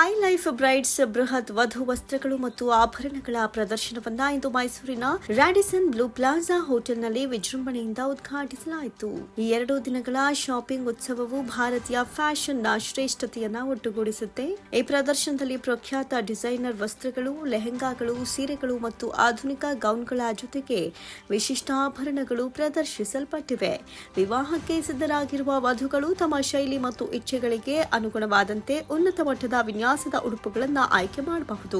High life Bryde's ಬೃಹತ್ ವಧು ವಸ್ತ್ರಗಳು ಮತ್ತು ಆಭರಣಗಳ ಪ್ರದರ್ಶನವನ್ನ ಇಂದು ಮೈಸೂರಿನ ರಾಡಿಸನ್ ಬ್ಲೂ ಪ್ಲಾಜಾ ಹೋಟೆಲ್ನಲ್ಲಿ ವಿಜೃಂಭಣೆಯಿಂದ ಉದ್ಘಾಟಿಸಲಾಯಿತು. ಈ ಎರಡು ದಿನಗಳ ಶಾಪಿಂಗ್ ಉತ್ಸವವು ಭಾರತೀಯ ಫ್ಯಾಷನ್ನ ಶ್ರೇಷ್ಠತೆಯನ್ನ ಒಟ್ಟುಗೂಡಿಸುತ್ತೆ. ಈ ಪ್ರದರ್ಶನದಲ್ಲಿ ಪ್ರಖ್ಯಾತ ಡಿಸೈನರ್ ವಸ್ತ್ರಗಳು, ಲೆಹೆಂಗಾಗಳು, ಸೀರೆಗಳು ಮತ್ತು ಆಧುನಿಕ ಗೌನ್ಗಳ ಜೊತೆಗೆ ವಿಶಿಷ್ಟ ಆಭರಣಗಳು ಪ್ರದರ್ಶಿಸಲ್ಪಟ್ಟಿವೆ. ವಿವಾಹಕ್ಕೆ ಸಿದ್ಧರಾಗಿರುವ ವಧುಗಳು ತಮ್ಮ ಶೈಲಿ ಮತ್ತು ಇಚ್ಛೆಗಳಿಗೆ ಅನುಗುಣವಾದಂತೆ ಉನ್ನತ ಮಟ್ಟದ ವಿನ್ಯಾಸದ ಉಡುಪುಗಳನ್ನು ಆಯ್ಕೆ ಮಾಡಬಹುದು.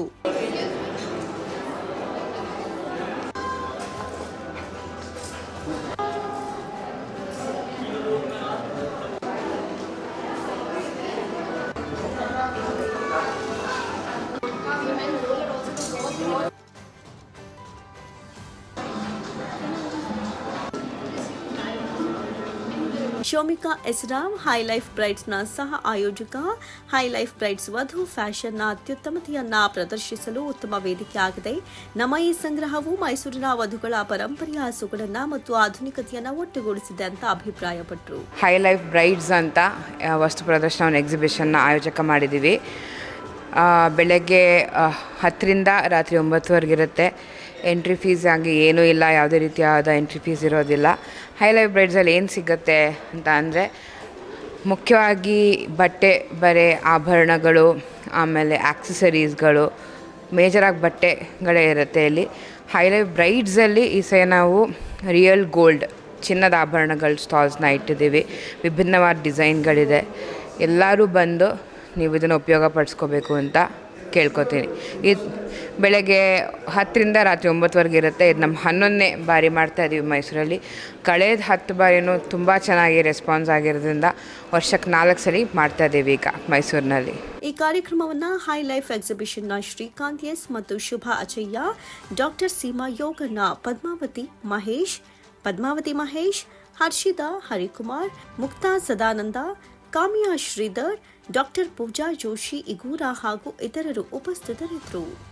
ಶೋಮಿಕಾ ಎಸ್ರಾಮ್ ಹೈಲೈಫ್ ಬ್ರೈಡ್ಸ್ನ ಸಹ ಆಯೋಜಕ. ಹೈಲೈಫ್ ಬ್ರೈಡ್ಸ್ ವಧು ಫ್ಯಾಷನ್ನ ಅತ್ಯುತ್ತಮತೆಯನ್ನ ಪ್ರದರ್ಶಿಸಲು ಉತ್ತಮ ವೇದಿಕೆಯಾಗಿದೆ ನಮ್ಮ ಈ ಸಂಗ್ರಹವು ಮೈಸೂರಿನ ವಧುಗಳ ಪರಂಪರೆಯ ಸೊಗಡನ್ನ ಮತ್ತು ಆಧುನಿಕತೆಯನ್ನ ಒಟ್ಟುಗೂಡಿಸಿದೆ ಅಂತ ಅಭಿಪ್ರಾಯಪಟ್ಟರು ಹೈಲೈಫ್ ಬ್ರೈಡ್ಸ್ ಅಂತ ವಸ್ತು ಪ್ರದರ್ಶನ ಎಕ್ಸಿಬಿಷನ್ನ ಆಯೋಜಕ ಮಾಡಿದ್ದೀವಿ. ಬೆಳಗ್ಗೆ ಹತ್ತರಿಂದ ರಾತ್ರಿ ಒಂಬತ್ತುವರೆಗೆ ಇರುತ್ತೆ ಎಂಟ್ರಿ ಫೀಸ್ ಆಗಿ ಏನೂ ಇಲ್ಲ, ಯಾವುದೇ ರೀತಿಯಾದ ಎಂಟ್ರಿ ಫೀಸ್ ಇರೋದಿಲ್ಲ. ಹೈ ಲೈಫ್ ಬ್ರೈಡ್ಸಲ್ಲಿ ಏನು ಸಿಗುತ್ತೆ ಅಂತ ಅಂದರೆ, ಮುಖ್ಯವಾಗಿ ಬಟ್ಟೆ, ಬರೆ, ಆಭರಣಗಳು, ಆಮೇಲೆ ಆಕ್ಸೆಸರೀಸ್ಗಳು ಮೇಜರಾಗಿ ಬಟ್ಟೆಗಳೇ ಇರುತ್ತೆ ಇಲ್ಲಿ. ಹೈ ಲೈವ್ ಬ್ರೈಡ್ಸಲ್ಲಿ ಈ ಸಹ ನಾವು ರಿಯಲ್ ಗೋಲ್ಡ್ ಚಿನ್ನದ ಆಭರಣಗಳ ಸ್ಟಾಲ್ಸ್ನ ಇಟ್ಟಿದ್ದೀವಿ. ವಿಭಿನ್ನವಾದ ಡಿಸೈನ್ಗಳಿದೆ ಎಲ್ಲರೂ ಬಂದು ನೀವು ಇದನ್ನು ಉಪಯೋಗ ಪಡಿಸ್ಕೋಬೇಕು ಅಂತ ಕೇಳ್ಕೊತೀನಿ. ಇದು ಬೆಳಗ್ಗೆ ಹತ್ತರಿಂದ ರಾತ್ರಿ ಒಂಬತ್ತುವರೆಗೆ ಇರುತ್ತೆ. ಇದು ನಮ್ಮ ಹನ್ನೊಂದನೇ ಬಾರಿ ಮಾಡ್ತಾ ಇದ್ದೀವಿ ಮೈಸೂರಲ್ಲಿ. ಕಳೆದ ಹತ್ತು ಬಾರಿನೂ ತುಂಬ ಚೆನ್ನಾಗಿ ರೆಸ್ಪಾನ್ಸ್ ಆಗಿರೋದ್ರಿಂದ ವರ್ಷಕ್ಕೆ ನಾಲ್ಕು ಸಲ ಮಾಡ್ತಾ ಇದ್ದೀವಿ ಈಗ ಮೈಸೂರಿನಲ್ಲಿ. ಈ ಕಾರ್ಯಕ್ರಮವನ್ನು ಹೈ ಲೈಫ್ ಎಕ್ಸಿಬಿಷನ್ನ ಶ್ರೀಕಾಂತ್ ಎಸ್ ಮತ್ತು ಶುಭ ಅಜಯ್ಯ ಡಾಕ್ಟರ್ ಸೀಮಾ ಯೋಗನ ಪದ್ಮಾವತಿ ಮಹೇಶ್ ಪದ್ಮಾವತಿ ಮಹೇಶ್, ಹರ್ಷಿತಾ ಹರಿಕುಮಾರ್ ಮುಕ್ತಾ ಸದಾನಂದ, ಕಾಮಿಯಾ ಶ್ರೀಧರ್ ಡಾಕ್ಟರ್ ಪೂಜಾ ಜೋಶಿ ಇಗೂರ ಹಾಗೂ ಇತರರು ಉಪಸ್ಥಿತರಿದ್ದರು.